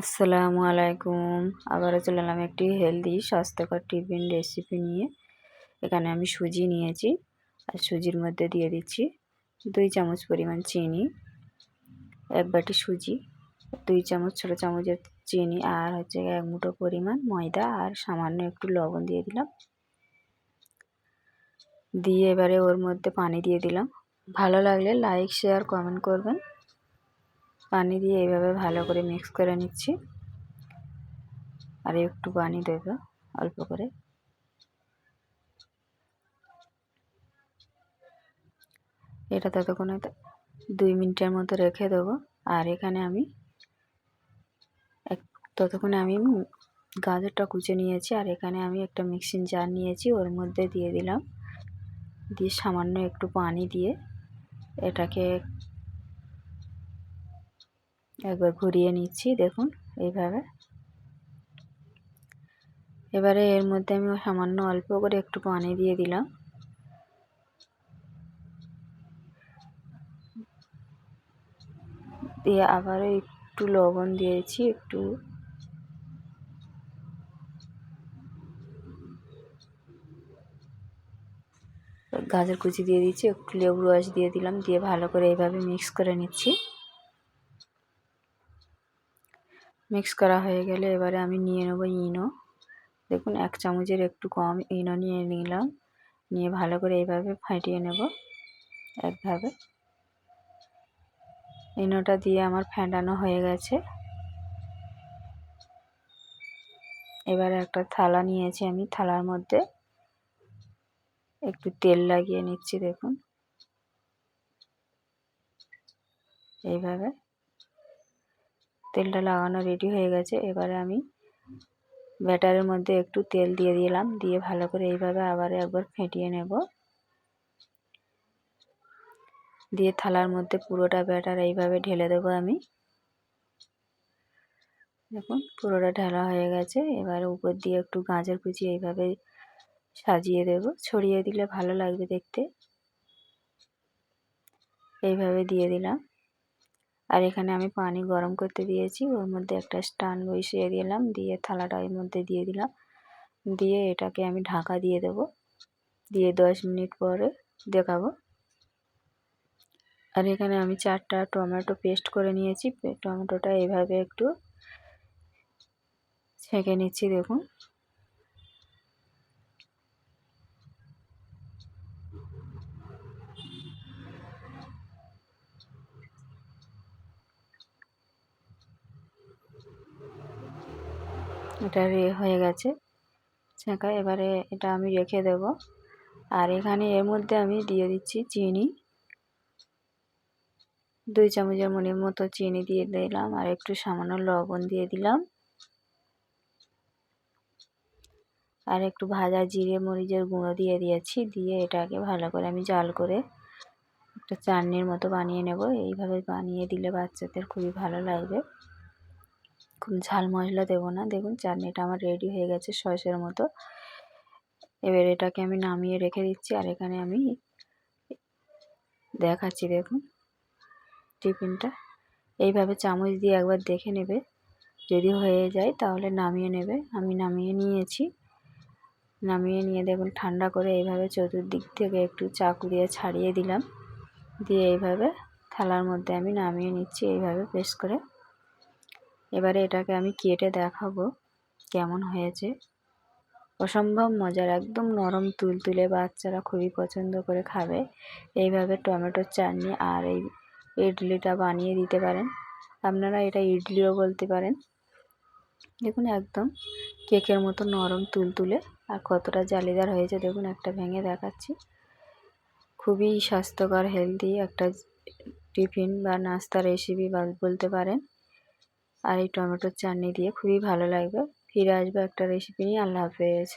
আসসালামু আলাইকুম। আবারও চলে এলাম একটি হেলদি স্বাস্থ্যকর টিফিন রেসিপি নিয়ে। এখানে আমি সুজি নিয়েছি আর সুজির মধ্যে দিয়ে দিচ্ছি দুই চামচ পরিমাণ চিনি, এক বাটি সুজি, দুই চামচ, ছোটো চামচের চিনি আর হচ্ছে এক মুঠো পরিমাণ ময়দা আর সামান্য একটু লবণ দিয়ে দিলাম। দিয়ে এবারে ওর মধ্যে পানি দিয়ে দিলাম। ভালো লাগলে লাইক শেয়ার কমেন্ট করবেন। পানি দিয়ে এইভাবে ভালো করে মিক্স করে নিচ্ছি। আর একটু পানি দেব অল্প করে। এটা ততক্ষণে দুই মিনিটের মতো রেখে দেবো। আর এখানে আমি এক, ততক্ষণে আমি গাজরটা কুচে নিয়েছি। আর এখানে আমি একটা মিক্সিং জার নিয়েছি, ওর মধ্যে দিয়ে দিলাম। দিয়ে সামান্য একটু পানি দিয়ে এটাকে একবার ঘুরিয়ে নিচ্ছি, দেখুন, এইভাবে। এবারে এর মধ্যে আমি সামান্য অল্প করে একটু পানি দিয়ে দিলাম। দিয়ে আবারও একটু লবণ দিয়েছি, একটু। গাজর কুচি দিয়ে দিচ্ছি একটু লেবু রস দিয়ে দিলাম, দিয়ে ভালো করে এইভাবে মিক্স করে নিচ্ছি। মিক্স করা হয়ে গেলে এবারে আমি নিয়ে নেব ইনো। দেখুন, এক চামচের একটু কম ইনো নিয়ে নিলাম। নিয়ে ভালো করে এইভাবে ফাটিয়ে নেব একভাবে। ইনোটা দিয়ে আমার ফ্যাটানো হয়ে গেছে। এবারে একটা থালা নিয়েছি আমি থালার মধ্যে। একটু তেল লাগিয়ে নিচ্ছি, দেখুন। এইভাবে। তেলটা লাগানো রেডি হয়ে গেছে। এবারে আমি ব্যাটারের মধ্যে একটু তেল দিয়ে দিলাম। দিয়ে ভালো করে এইভাবে আবার একবার ফেটিয়ে নেব। দিয়ে থালার মধ্যে পুরোটা ব্যাটার এইভাবে ঢেলে দেবো আমি। দেখুন, পুরোটা ঢালা হয়ে গেছে। এবার উপর দিয়ে একটু গাজর কুচি এইভাবে সাজিয়ে দেব। ছড়িয়ে দিলে ভালো লাগবে দেখতে। এইভাবে দিয়ে দিলাম। আর এখানে আমি পানি গরম করতে দিয়েছি। ওর মধ্যে একটা স্টান বসিয়ে দিলাম, দিয়ে থালাটা এর মধ্যে দিয়ে দিলাম। দিয়ে এটাকে আমি ঢাকা দিয়ে দেব। দিয়ে দশ মিনিট পরে দেখাবো। আর এখানে আমি চারটা টমেটো পেস্ট করে নিয়েছি। টমেটোটা এভাবে একটু ছেঁকে নিচ্ছি, দেখুন। এটা হয়ে গেছে। ছেঁকা, এবারে এটা আমি রেখে দেব। আর এখানে এর মধ্যে আমি দিয়ে দিচ্ছি চিনি। দুই চামচের মনের মতো চিনি দিয়ে দিলাম আর একটু সামান্য লবণ দিয়ে দিলাম। আর একটু ভাজা জিরে, মরিচের গুঁড়ো দিয়ে দিয়েছি। দিয়ে এটাকে ভালো করে আমি জাল করে একটা চাটনির মতো বানিয়ে নেব। এইভাবে বানিয়ে দিলে বাচ্চাদের খুবই ভালো লাগবে। কোনো ঝাল মশলা দেবো না। দেখুন, চাটনিটা আমার রেডি হয়ে গেছে সসের মতো। এবার এটাকে আমি নামিয়ে রেখে দিচ্ছি আর এখানে আমি দেখাচ্ছি, দেখুন, টিফিনটা। এইভাবে চামচ দিয়ে একবার দেখে নেবে। যদি হয়ে যায় তাহলে নামিয়ে নেবে। আমি নামিয়ে নিয়েছি। নামিয়ে নিয়ে দেখুন, ঠান্ডা করে এইভাবে চতুর্দিক থেকে একটু চাকু দিয়ে ছাড়িয়ে দিলাম। দিয়ে এইভাবে থালার মধ্যে আমি নামিয়ে নিচ্ছি। এইভাবে পেস্ট করে এবারে এটাকে আমি কেটে দেখাবো কেমন হয়েছে। অসম্ভব মজার, একদম নরম তুলতুলে বাচ্চারা খুবই পছন্দ করে খাবে। এইভাবে টমেটোর চাটনি আর এই ইডলিটা বানিয়ে দিতে পারেন। আপনারা এটা ইডলিও বলতে পারেন। দেখুন একদম কেকের মতো নরম তুলতুলে আর কতটা জালিদার হয়েছে। দেখুন একটা ভেঙে দেখাচ্ছি। খুবই স্বাস্থ্যকর হেলদি একটা টিফিন বা নাস্তা রেসিপি বলতে পারেন। আর এই টমেটোর চাটনি দিয়ে খুবই ভালো লাগবে। ফিরে আসব একটা রেসিপি নিয়ে। আল্লাহ হাফেজ।